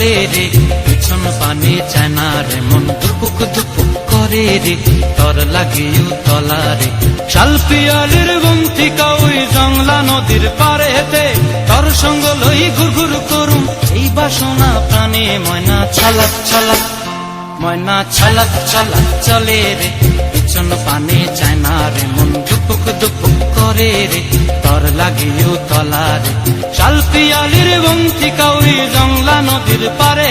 চলে রে, পিছন পানে চায় না রে, মন দুপুক দুপুক করে রে, তর লাগিও তলা রে। শাল পিয়ালির বন্তি কাউই জংলা নদীর পারে হেতে তর সঙ্গ লই ঘুর ঘুর করুম, এই বাসনা প্রাণে ময়না ছলক ছলক ময়না ছলক ছলক চলে রে। পিছন পানে চায় না রে, মন দুপুক দুপুক করে রে, তর লাগিও তলা রে। শাল পিয়ালির বন্তি কাউরি জংলা নদীর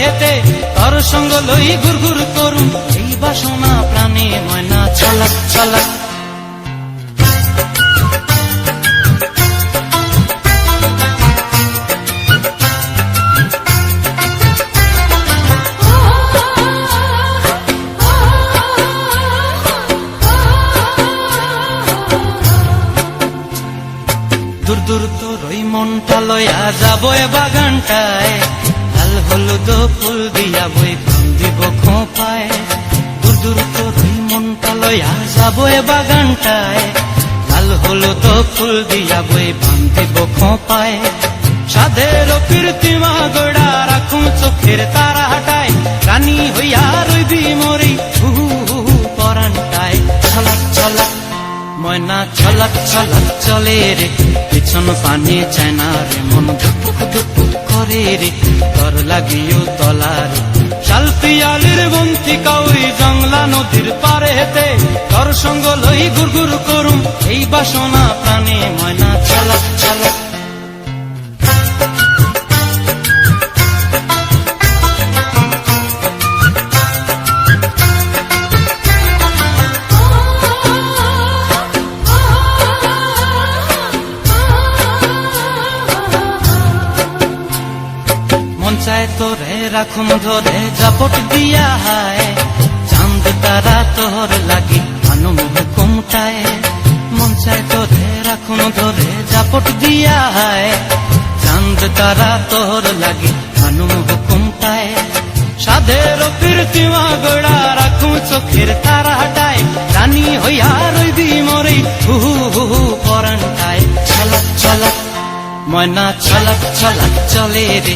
হেতে তর সঙ্গ লই ঘুর ঘুর করুম। এই বাসনা প্রাণে ময়না ছলক ছলক দূর দূর তোর ওই মনটা লয়া যাব বাগানটায়। লাল হলুদ ফুল দিয়া বই ফুল দিব খোপায়। দূর দূর তোর ওই মনটা লয়া যাব এ বাগানটায়। লাল হলুদ ফুল দিয়া বই ফুল দিব খোপায়। সাধের কীর্তিমা গোড়া রাখুন চোখের তারা হাটায় রানী হইয়া রইবি মরি হু হু হু হু পরানটায়। ছলাক ছলাক, ময়না, ছলক ছলক, চলে রে। পিছন পানি চায় না রে মন ধুপুক ধুপুক করে রে তর লাগিও তলার। শালপিয়ালির শাল পিয়ালির বন্তি কাউরি জংলা নদীর পারে হেতে তর সঙ্গ লই গুর গুর করুম, এই বাসনা প্রাণে ময়না চালা ছলক তোরে রাখুন ধরে জাপট দিয়া হায়। চাঁদ তারা তোর লাগি আনুম হুকুমটায় মন চায় তোরে রাখুন ধরে জাপট দিয়া হায়। চাঁদ তারা তোর লাগি আনুম হুকুমটায় সাধের কীর্তিমা গোড়া রাখুন চোখের তারা হাটায়। রানী হইয়া রইবি মরে হু হু হু হু পরানটায় ছলক ছলক, ময়না, ছলক ছলক, চলে রে।